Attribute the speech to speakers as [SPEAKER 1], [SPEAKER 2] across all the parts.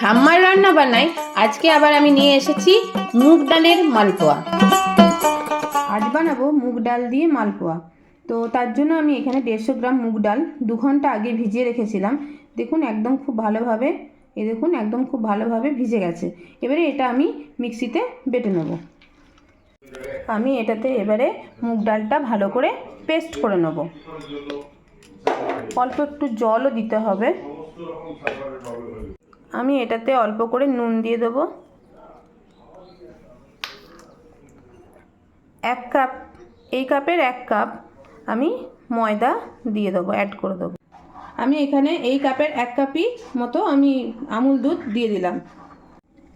[SPEAKER 1] ঠাম্মার রান্না বানাই। আজকে আবার আমি নিয়ে এসেছি মুগ ডালের মালপোয়া। আজ বানাবো মুগ ডাল দিয়ে মালপোয়া। তো তার জন্য আমি এখানে দেড়শো গ্রাম মুগ ডাল দু ঘণ্টা আগে ভিজিয়ে রেখেছিলাম। দেখুন একদম খুব ভালোভাবে, এ দেখুন একদম খুব ভালোভাবে ভিজে গেছে। এবারে এটা আমি মিক্সিতে বেটে নেব। আমি এটাতে এবারে মুগ ডালটা ভালো করে পেস্ট করে নেব। অল্প একটু জলও দিতে হবে। আমি এটাতে অল্প করে নুন দিয়ে দেবো। এক কাপ, এই কাপের এক কাপ আমি ময়দা দিয়ে দেবো অ্যাড করে দেবো। আমি এখানে এই কাপের এক কাপই মতো আমি আমুল দুধ দিয়ে দিলাম।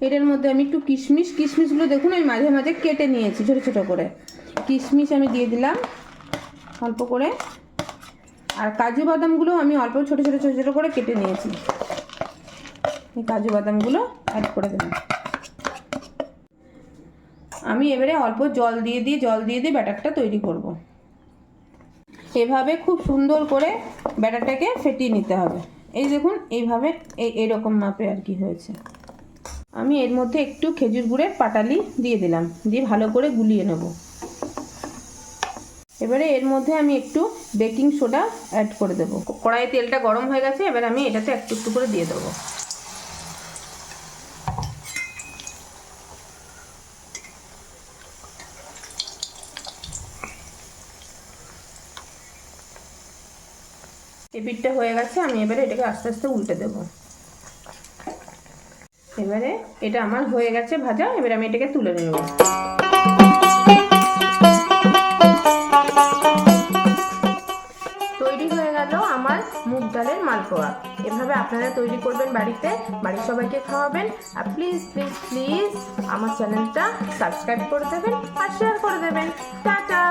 [SPEAKER 1] এটার মধ্যে আমি একটু কিশমিশ, কিশমিশগুলো দেখুন আমি মাঝে মাঝে কেটে নিয়েছি ছোটো ছোটো করে। কিশমিশ আমি দিয়ে দিলাম অল্প করে। আর কাজু বাদামগুলো আমি অল্প ছোটো ছোটো ছোটো ছোটো করে কেটে নিয়েছি। কাজু বাদামগুলো অ্যাড করে দিলাম আমি এবারে অল্প জল দিয়ে দিয়ে, জল দিয়ে দিয়ে ব্যাটারটা তৈরি করব। এভাবে খুব সুন্দর করে ব্যাটারটাকে ফেটিয়ে নিতে হবে। এই দেখুন, এইভাবে এই এরকম মাপে আর কি হয়েছে। আমি এর মধ্যে একটু খেজুর গুড়ের পাটালি দিয়ে দিলাম, দিয়ে ভালো করে গুলিয়ে নেব। এবারে এর মধ্যে আমি একটু বেকিং সোডা অ্যাড করে দেবো। কড়াইয়ে তেলটা গরম হয়ে গেছে, এবার আমি এটাতে একটু একটু করে দিয়ে দেবো। এই হয়ে গেছে, আমি এবারে এটাকে আস্তে আস্তে উল্টে দেব। এবারে এটা আমার হয়ে গেছে ভাজা, এবারে আমি এটাকে তুলে নেব। তৈরি হয়ে গেল আমার মুগ ডালের মালপোয়া। এভাবে আপনারা তৈরি করবেন বাড়িতে, বাড়ির সবাইকে খাওয়াবেন। আর প্লিজ প্লিজ প্লিজ আমার চ্যানেলটা সাবস্ক্রাইব করে দেবেন আর শেয়ার করে দেবেন। টাটা!